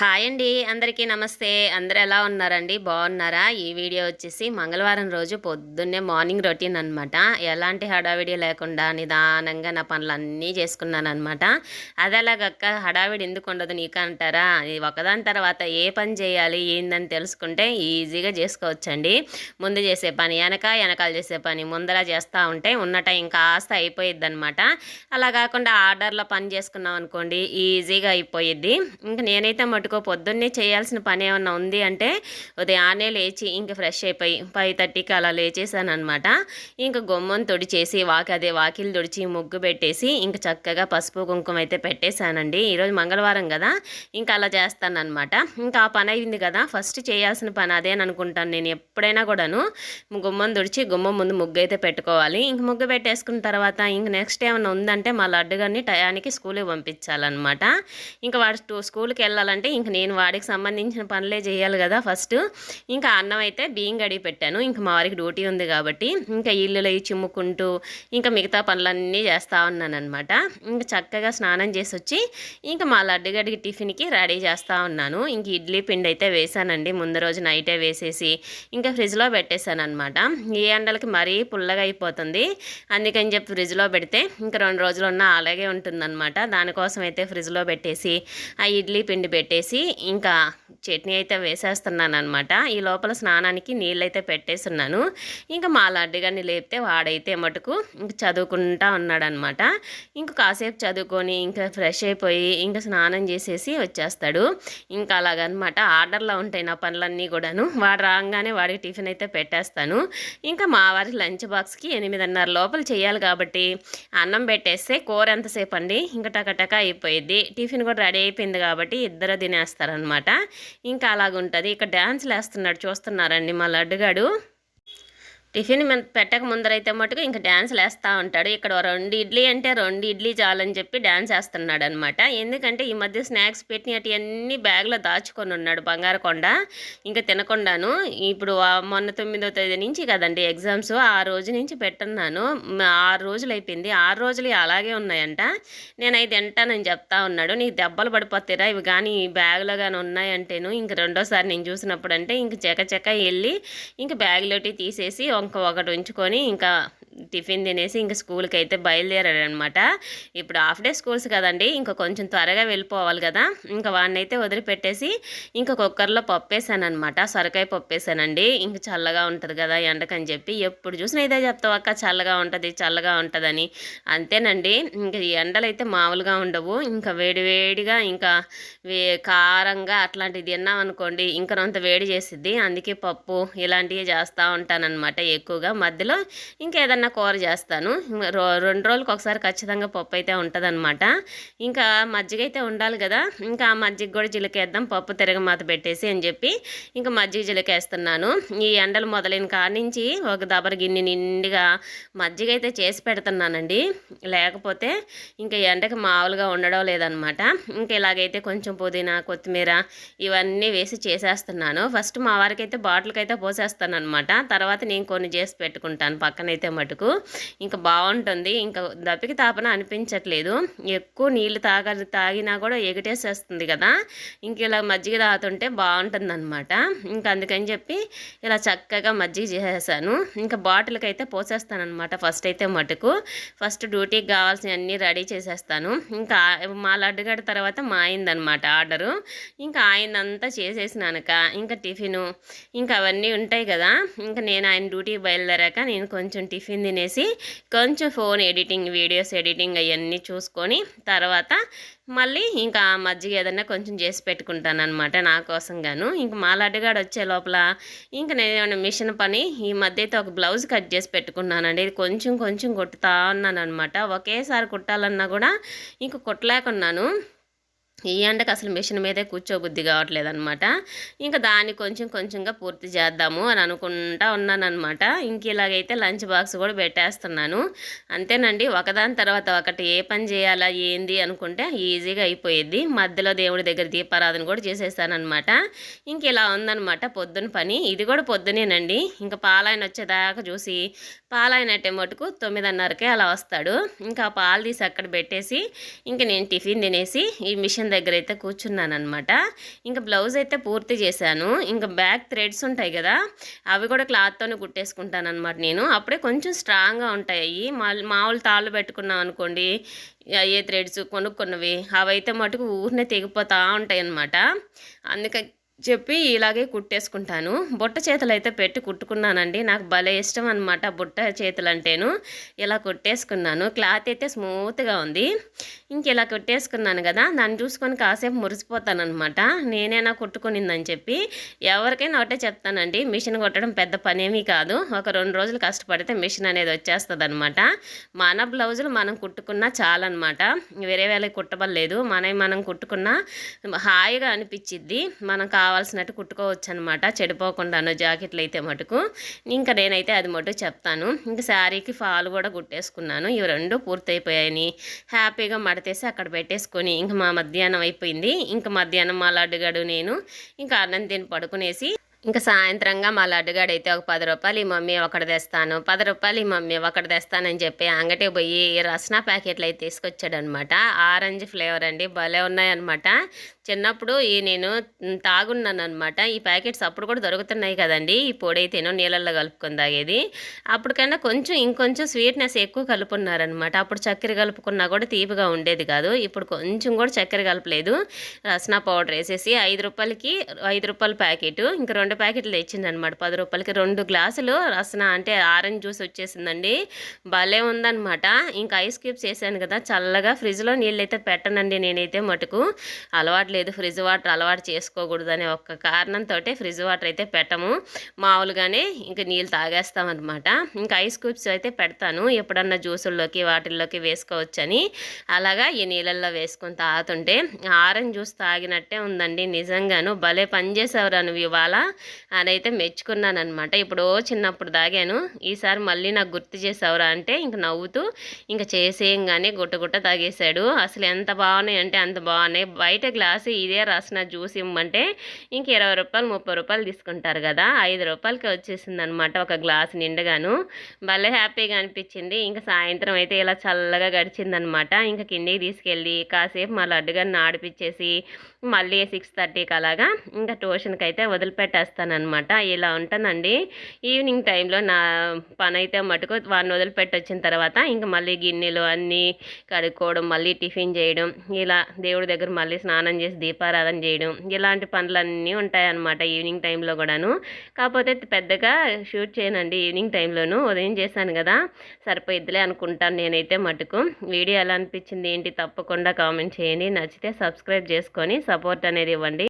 Hi అండి అందరికీ నమస్తే. అందరు ఎలా ఉన్నారండి? బాగున్నారా? ఈ వీడియో వచ్చేసి మంగళవారం రోజు పొద్దున్నే మార్నింగ్ రొటీన్ అనమాట ఎలాంటి హడావిడి లేకుండా నిదానంగా నా పనులన్నీ చేసుకున్నాను అనమాట అది హడావిడి ఎందుకు ఉండదు నీకు అంటారా ఒకదాని తర్వాత ఏ పని చేయాలి ఏందని తెలుసుకుంటే ఈజీగా చేసుకోవచ్చండి. ముందు చేసే పని వెనక వెనకాల చేసే పని ముందర చేస్తూ ఉంటే ఉన్న టైం కాస్త అయిపోయిద్ది అనమాట అలా కాకుండా ఆర్డర్లో పని చేసుకున్నాం అనుకోండి ఈజీగా అయిపోయిద్ది. ఇంక నేనైతే మటుకు పొద్దున్నే చేయాల్సిన పని ఏమన్నా ఉంది అంటే ఉదయాన్నే లేచి ఇంక ఫ్రెష్ అయిపోయి ఫైవ్ థర్టీకి అలా లేచేసాను అనమాట ఇంక గుమ్మం తుడిచేసి వాకి అదే వాకిలు తుడిచి ముగ్గు పెట్టేసి ఇంక చక్కగా పసుపు కుంకుమ అయితే పెట్టేశానండి. ఈరోజు మంగళవారం కదా ఇంకా అలా చేస్తాను అనమాట ఇంకా ఆ పని అయింది కదా ఫస్ట్ చేయాల్సిన పని అదేననుకుంటాను నేను ఎప్పుడైనా కూడాను. గుమ్మం తుడిచి గుమ్మం ముందు ముగ్గు అయితే పెట్టుకోవాలి. ఇంక ముగ్గు పెట్టేసుకున్న తర్వాత ఇంక నెక్స్ట్ ఏమైనా ఉందంటే మా లడ్డుగారిని టయానికి స్కూల్కి పంపించాలన్నమాట. ఇంకా వాడు స్కూల్కి వెళ్ళాలంటే ఇంక నేను వాడికి సంబంధించిన పనులే చేయాలి కదా ఫస్ట్. ఇంకా అన్నం అయితే బియ్యం గడిగి పెట్టాను. ఇంకా మా వారికి డ్యూటీ ఉంది కాబట్టి ఇంకా ఇల్లులో చిమ్ముకుంటూ ఇంకా మిగతా పనులన్నీ చేస్తూ ఉన్నాను అనమాట ఇంకా చక్కగా స్నానం చేసి వచ్చి ఇంకా మా లడ్డుగడికి టిఫిన్కి రెడీ చేస్తూ ఉన్నాను. ఇంక ఇడ్లీ పిండి అయితే వేసానండి. ముందు రోజు నైటే వేసేసి ఇంకా ఫ్రిడ్జ్లో పెట్టేశాను అనమాట ఈ ఎండలకి మరీ పుల్లగా అయిపోతుంది. అందుకని చెప్పి ఫ్రిడ్జ్లో పెడితే ఇంకా రెండు రోజులు ఉన్న అలాగే ఉంటుందన్నమాట. దానికోసం అయితే ఫ్రిడ్జ్లో పెట్టేసి ఆ ఇడ్లీ పిండి పెట్టేసి ఇంకా చట్నీ అయితే వేసేస్తున్నాను అనమాట ఈ లోపల స్నానానికి నీళ్ళైతే పెట్టేస్తున్నాను. ఇంకా మా లడ్డుగాన్ని లేపితే వాడైతే మటుకు ఇంక చదువుకుంటా ఉన్నాడనమాట ఇంక కాసేపు చదువుకొని ఇంకా ఫ్రెష్ అయిపోయి ఇంకా స్నానం చేసేసి వచ్చేస్తాడు. ఇంకా అలాగనమాట ఆర్డర్లో ఉంటాయి నా పనులన్నీ కూడాను. వాడు రాగానే వాడికి టిఫిన్ అయితే పెట్టేస్తాను. ఇంకా మా వారి లంచ్ బాక్స్కి ఎనిమిదిన్నర లోపల చేయాలి కాబట్టి అన్నం పెట్టేస్తే కూర ఎంతసేపు అండి? ఇంకా టకటక అయిపోయింది టిఫిన్ కూడా రెడీ అయిపోయింది కాబట్టి ఇద్దరు తినేస్తారనమాట ఇంకా అలాగుంటుంది. ఇక్కడ డ్యాన్స్లు వేస్తున్నాడు చూస్తున్నారండి మా లడ్డుగాడు. టిఫిన్ పెట్టక ముందరైతే మటుకు ఇంకా డ్యాన్స్ వేస్తూ ఉంటాడు. ఇక్కడ రెండు ఇడ్లీ అంటే రెండు ఇడ్లీ చాలని చెప్పి డ్యాన్స్ వేస్తున్నాడు అనమాట ఎందుకంటే ఈ మధ్య స్నాక్స్ పెట్టినట్టు బ్యాగ్లో దాచుకొని ఉన్నాడు బంగారకొండ. ఇంకా తినకుండాను. ఇప్పుడు మొన్న తొమ్మిదో తేదీ నుంచి కదండి ఎగ్జామ్స్ ఆ రోజు నుంచి పెట్టున్నాను. ఆరు రోజులు అయిపోయింది. ఆరు రోజులు అలాగే ఉన్నాయంట. నేను అవి తింటానని చెప్తా ఉన్నాడు. నీకు దెబ్బలు పడిపోతారా ఇవి కానీ ఈ బ్యాగ్లో కానీ ఉన్నాయంటేను ఇంక రెండోసారి నేను చూసినప్పుడు అంటే ఇంక చెక్క చెక్క వెళ్ళి ఇంక బ్యాగ్లోటి తీసేసి ఇంకొకటి ఉంచుకొని ఇంకా టిఫిన్ తినేసి ఇంకా స్కూల్కి అయితే బయలుదేరాడనమాట ఇప్పుడు హాఫ్ డే స్కూల్స్ కదండి ఇంకా కొంచెం త్వరగా వెళ్ళిపోవాలి కదా. ఇంకా వాడిని అయితే వదిలిపెట్టేసి ఇంకా కుక్కర్లో పప్పు సొరకాయ పప్పేసానండి. ఇంకా చల్లగా ఉంటుంది కదా ఎండకని చెప్పి ఎప్పుడు చూసినా ఇదే చెప్తావు అక్క చల్లగా ఉంటుంది చల్లగా ఉంటుందని. అంతేనండి ఇంకా ఎండలు అయితే మామూలుగా ఉండవు. ఇంకా వేడివేడిగా ఇంకా వే కారంగా అట్లాంటిది తిన్నాం అనుకోండి ఇంకా అంత వేడి చేసిద్ది. అందుకే పప్పు ఇలాంటివి చేస్తూ ఉంటానన్నమాట ఎక్కువగా. మధ్యలో ఇంకేదన్నా కూర చేస్తాను. రో- రెండు రోజులకు ఒకసారి ఖచ్చితంగా పప్పు అయితే ఉంటుందన్నమాట. ఇంకా మజ్జిగ అయితే ఉండాలి కదా. ఇంకా ఆ మజ్జిగ కూడా జిలకేద్దాం పప్పు తిరగమాత పెట్టేసి అని చెప్పి ఇంకా మజ్జిగ జిలకేస్తున్నాను. ఈ ఎండలు మొదలైన కాడ నుంచి ఒక దబర గిన్నె నిండుగా మజ్జిగ అయితే చేసి పెడుతున్నానండి. లేకపోతే ఇంకా ఎండకి మామూలుగా ఉండడం లేదనమాట ఇంకా ఇలాగైతే కొంచెం పుదీనా కొత్తిమీర ఇవన్నీ వేసి చేసేస్తున్నాను. ఫస్ట్ మా వారికి అయితే బాటిల్కి అయితే పోసేస్తాను అనమాట తర్వాత నేను కొన్ని చేసి పెట్టుకుంటాను. పక్కనైతే మటుకు. ఇంకా బాగుంటుంది. ఇంకా దప్పికి తాపన అనిపించట్లేదు. ఎక్కువ నీళ్ళు తాగ తాగినా కూడా ఎగిటేసేస్తుంది కదా. ఇంక ఇలా మజ్జిగ తాగుతుంటే బాగుంటుంది అనమాట ఇంకా అందుకని చెప్పి ఇలా చక్కగా మజ్జిగ చేసేసాను. ఇంకా బాటిల్కి అయితే పోసేస్తానమాట ఫస్ట్ అయితే మటుకు. ఫస్ట్ డ్యూటీకి కావాల్సినవన్నీ రెడీ చేసేస్తాను. ఇంకా మా లడ్డుగడ్డ తర్వాత మా అయిందనమాట ఆర్డరు. ఇంకా ఆయనంతా చేసేసినాక ఇంకా టిఫిను. ఇంకా అవన్నీ ఉంటాయి కదా. ఇంకా నేను ఆయన డ్యూటీకి బయలుదేరాక నేను కొంచెం టిఫిన్ తినేసి కొంచెం ఫోన్ ఎడిటింగ్ వీడియోస్ ఎడిటింగ్ అవన్నీ చూసుకొని తర్వాత మళ్ళీ ఇంకా మజ్జిగ ఏదన్నా కొంచెం చేసి పెట్టుకుంటాను అనమాట నా కోసం గాను. ఇంకా మా లడ్డుగాడు వచ్చే లోపల ఇంకా నేను మిషన్ పని ఈ మధ్య అయితే ఒక బ్లౌజ్ కట్ చేసి పెట్టుకున్నానండి. ఇది కొంచెం కొంచెం కుట్టుతా ఉన్నాను అనమాట ఒకేసారి కుట్టాలన్నా కూడా ఇంక కుట్టలేకున్నాను. ఈ ఎండకు అసలు మిషన్ మీదే కూర్చోబుద్ధి కావట్లేదు అనమాట ఇంకా దాన్ని కొంచెం కొంచెంగా పూర్తి చేద్దాము అని అనుకుంటా ఉన్నానమాట ఇంక ఇలాగైతే లంచ్ బాక్స్ కూడా పెట్టేస్తున్నాను. అంతేనండి ఒకదాని తర్వాత ఒకటి ఏ పని చేయాలా ఏంది అనుకుంటే ఈజీగా అయిపోయేది మధ్యలో దేవుడి దగ్గర దీపారాధన కూడా చేసేసానమాట ఇంక ఇలా ఉందనమాట పొద్దున పని. ఇది కూడా పొద్దునేనండి. ఇంకా పాలాయన వచ్చేదాకా చూసి పాలాయన అట్టే మటుకు తొమ్మిదిన్నరకే అలా వస్తాడు. ఇంకా పాలు తీసి అక్కడ పెట్టేసి ఇంక నేను టిఫిన్ తినేసి ఈ మిషన్ మిషన్ దగ్గర అయితే కూర్చున్నాను అనమాట ఇంకా బ్లౌజ్ అయితే పూర్తి చేశాను. ఇంకా బ్యాక్ థ్రెడ్స్ ఉంటాయి కదా అవి కూడా క్లాత్తోనే కుట్టేసుకుంటాను అనమాట నేను. అప్పుడే కొంచెం స్ట్రాంగ్గా ఉంటాయి మామూలు తాళ్ళు పెట్టుకున్నాం అనుకోండి ఏ థ్రెడ్స్ కొనుక్కున్నవి అవి అయితే మటుకు ఊరినే తెగిపోతూ ఉంటాయి అన్నమాట అందుకని చెప్పి ఇలాగే కుట్టేసుకుంటాను. బుట్ట చేతులు అయితే పెట్టి కుట్టుకున్నానండి. నాకు భలే ఇష్టం అనమాట బుట్ట చేతులు అంటేను ఇలా కుట్టేసుకున్నాను. క్లాత్ అయితే స్మూత్గా ఉంది. ఇంక ఇలా కుట్టేసుకున్నాను కదా దాన్ని చూసుకొని కాసేపు మురిసిపోతానమాట నేనైనా కుట్టుకునిందని చెప్పి ఎవరికైనా ఒకటే చెప్తానండి. మిషన్ కొట్టడం పెద్ద పనేమీ కాదు. ఒక రెండు రోజులు కష్టపడితే మిషన్ అనేది వచ్చేస్తుంది అనమాట మన బ్లౌజులు మనం కుట్టుకున్నా చాలన్నమాట. వేరే వేళ కుట్టబడలేదు. మనవి మనం కుట్టుకున్నా హాయిగా అనిపించిద్ది మనం కావాల్సినట్టు కుట్టుకోవచ్చు అనమాట చెడిపోకుండాను జాకెట్లు అయితే మటుకు. ఇంకా నేనైతే అది మటుకు చెప్తాను. ఇంకా శారీకి ఫాల్ కూడా కుట్టేసుకున్నాను. ఇవి రెండు పూర్తయిపోయాయని హ్యాపీగా మడతేసి అక్కడ పెట్టేసుకొని ఇంకా మా మధ్యాహ్నం అయిపోయింది. ఇంకా మధ్యాహ్నం మా లడ్డుగడు నేను ఇంకా అన్నం తిని పడుకునేసి ఇంకా సాయంత్రంగా మా లడ్డుగాడైతే ఒక పది రూపాయలు ఈ మమ్మీ ఒకటి తెస్తాను. పది రూపాయలు ఈ మమ్మీ ఒకటి తెస్తానని చెప్పి అంగటి పోయి రస్నా ప్యాకెట్లు అయితే తీసుకొచ్చాడు అనమాట ఆరెంజ్ ఫ్లేవర్ అండి భలే ఉన్నాయన్నమాట. చిన్నప్పుడు ఈ నేను తాగున్నాను అనమాట ఈ ప్యాకెట్స్ అప్పుడు కూడా దొరుకుతున్నాయి కదండి. ఈ పొడి అయితేనో నీళ్ళల్లో కలుపుకుని తాగేది. అప్పటికైనా కొంచెం ఇంకొంచెం స్వీట్నెస్ ఎక్కువ కలుపున్నారనమాట అప్పుడు చక్కెర కలుపుకున్నా కూడా తీపిగా ఉండేది కాదు. ఇప్పుడు కొంచెం కూడా చక్కెర కలపలేదు. రస్నా పౌడర్ వేసేసి ఐదు రూపాయలకి ఐదు రూపాయల ప్యాకెట్. ఇంకా రెండు ప్యాకెట్లు తెచ్చింది అనమాట పది రూపాయలకి రెండు గ్లాసులు రసన అంటే ఆరెంజ్ జ్యూస్ వచ్చేసిందండి. భలే ఉందనమాట ఇంకా ఐస్ క్యూబ్స్ వేసాను కదా చల్లగా ఫ్రిడ్జ్లో నీళ్ళు అయితే పెట్టనండి నేనైతే మటుకు. అలవాటు లేదు ఫ్రిడ్జ్ వాటర్ అలవాటు చేసుకోకూడదు అనే ఒక్క కారణంతో ఫ్రిడ్జ్ వాటర్ అయితే పెట్టము. మామూలుగానే ఇంకా నీళ్ళు తాగేస్తామన్నమాట. ఇంకా ఐస్ క్యూబ్స్ అయితే పెడతాను ఎప్పుడన్నా జ్యూసుల్లోకి వాటిల్లోకి వేసుకోవచ్చని. అలాగా ఈ నీళ్ళల్లో వేసుకొని తాగుతుంటే ఆరెంజ్ జ్యూస్ తాగినట్టే ఉందండి నిజంగాను. భలే పనిచేసేవారు నువ్వు ఇవాళ. అని అయితే మెచ్చుకున్నాను అనమాట ఇప్పుడు చిన్నప్పుడు తాగాను ఈసారి మళ్ళీ నాకు గుర్తు చేసావురా అంటే ఇంక నవ్వుతూ ఇంకా చేసేయంగానే గుట్ట గుట్ట తాగేశాడు. అసలు ఎంత బాగున్నాయి అంటే అంత బాగున్నాయి. బయట గ్లాసు ఇదే రాసిన జ్యూస్ ఇమ్మంటే ఇంక ఇరవై రూపాయలు ముప్పై రూపాయలు తీసుకుంటారు కదా. ఐదు రూపాయలకి వచ్చేసింది అనమాట ఒక గ్లాస్ నిండుగాను. భలే హ్యాపీగా అనిపించింది. ఇంకా సాయంత్రం అయితే ఇలా చల్లగా గడిచిందనమాట ఇంకా కిందికి తీసుకెళ్ళి కాసేపు మా లడ్డుగారిని ఆడిపించేసి మళ్ళీ సిక్స్ థర్టీకి అలాగా ఇంకా ట్యూషన్కి అయితే వదిలిపెట్టేస్తానమాట ఇలా ఉంటానండి ఈవినింగ్ టైంలో నా పని అయితే మటుకు వాడిని వదిలిపెట్టి వచ్చిన తర్వాత ఇంకా మళ్ళీ గిన్నెలు అన్నీ కడుక్కోవడం మళ్ళీ టిఫిన్ చేయడం ఇలా దేవుడి దగ్గర మళ్ళీ స్నానం చేసి దీపారాధన చేయడం ఇలాంటి పనులన్నీ ఉంటాయన్నమాట ఈవినింగ్ టైంలో కూడాను. కాకపోతే పెద్దగా షూట్ చేయనండి ఈవినింగ్ టైంలోను ఉదయం చేశాను కదా. సరిపోయిద్దిలే అనుకుంటాను నేనైతే మటుకు. వీడియో ఎలా అనిపించింది ఏంటి తప్పకుండా కామెంట్ చేయండి. నచ్చితే సబ్స్క్రైబ్ చేసుకొని సపోర్ట్ అనేది ఇవ్వండి.